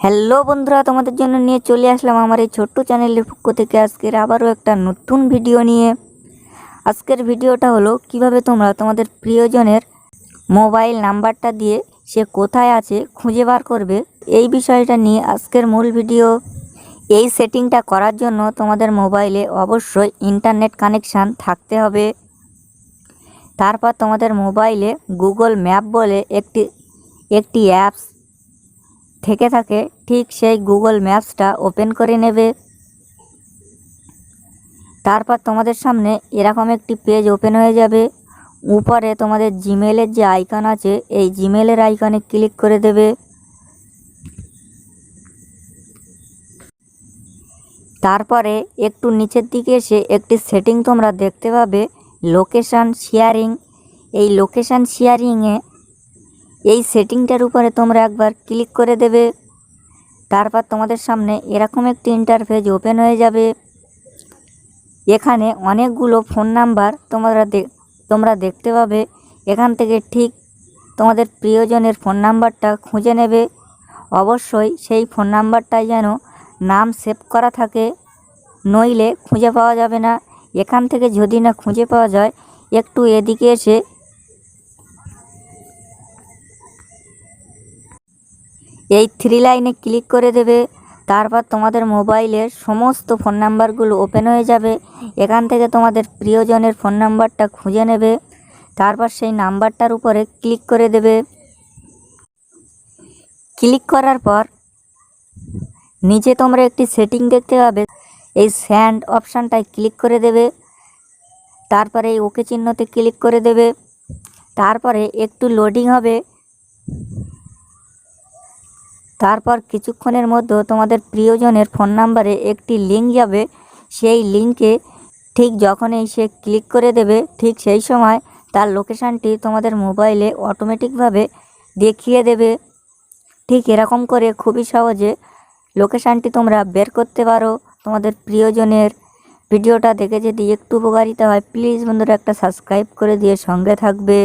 Hello বন্ধুরা, তোমাদের জন্য নিয়ে চলে আসলাম আমার এই ছোট্ট চ্যানেলের পক্ষ থেকে। আজকের আবারও একটা নতুন ভিডিও নিয়ে। আজকের ভিডিওটা হলো, কীভাবে তোমরা তোমাদের প্রিয়জনের মোবাইল নাম্বারটা দিয়ে সে কোথায় আছে খুঁজে বার করবে, এই বিষয়টা নিয়ে আজকের মূল ভিডিও। এই সেটিংটা করার জন্য তোমাদের মোবাইলে অবশ্যই ইন্টারনেট কানেকশান থাকতে হবে। তারপর তোমাদের মোবাইলে গুগল ম্যাপ বলে একটি একটি অ্যাপস থেকে থাকে, ঠিক সেই গুগল ম্যাপসটা ওপেন করে নেবে। তারপর তোমাদের সামনে এরকম একটি পেজ ওপেন হয়ে যাবে। উপরে তোমাদের জিমেলের যে আইকন আছে, এই জিমেলের আইকনে ক্লিক করে দেবে। তারপরে একটু নিচের দিকে এসে একটি সেটিং তোমরা দেখতে পাবে লোকেশান শেয়ারিং এই লোকেশান শেয়ারিংয়ে এই সেটিংটার উপরে তোমরা একবার ক্লিক করে দেবে। তারপর তোমাদের সামনে এরকম একটি ইন্টারফেস ওপেন হয়ে যাবে। এখানে অনেকগুলো ফোন নাম্বার তোমরা তোমরা দেখতে পাবে। এখান থেকে ঠিক তোমাদের প্রিয়জনের ফোন নাম্বারটা খুঁজে নেবে। অবশ্যই সেই ফোন নাম্বারটায় যেন নাম সেভ করা থাকে, নইলে খুঁজে পাওয়া যাবে না। এখান থেকে যদি না খুঁজে পাওয়া যায়, একটু এদিকে এসে এই থ্রি লাইনে ক্লিক করে দেবে। তারপর তোমাদের মোবাইলের সমস্ত ফোন নাম্বারগুলো ওপেন হয়ে যাবে। এখান থেকে তোমাদের প্রিয়জনের ফোন নাম্বারটা খুঁজে নেবে। তারপর সেই নাম্বারটার উপরে ক্লিক করে দেবে। ক্লিক করার পর নিচে তোমরা একটি সেটিং দেখতে পাবে। এই স্যান্ড অপশানটায় ক্লিক করে দেবে। তারপরে এই ওকে চিহ্নতে ক্লিক করে দেবে। তারপরে একটু লোডিং হবে। তারপর কিছুক্ষণের মধ্যে তোমাদের প্রিয়জনের ফোন নাম্বারে একটি লিঙ্ক যাবে। সেই লিঙ্কে ঠিক যখনই সে ক্লিক করে দেবে, ঠিক সেই সময় তার লোকেশানটি তোমাদের মোবাইলে অটোমেটিকভাবে দেখিয়ে দেবে। ঠিক এরকম করে খুবই সহজে লোকেশানটি তোমরা বের করতে পারো। তোমাদের প্রিয়জনের ভিডিওটা দেখে যদি একটু উপকারিতা হয়, প্লিজ বন্ধুরা একটা সাবস্ক্রাইব করে দিয়ে সঙ্গে থাকবে।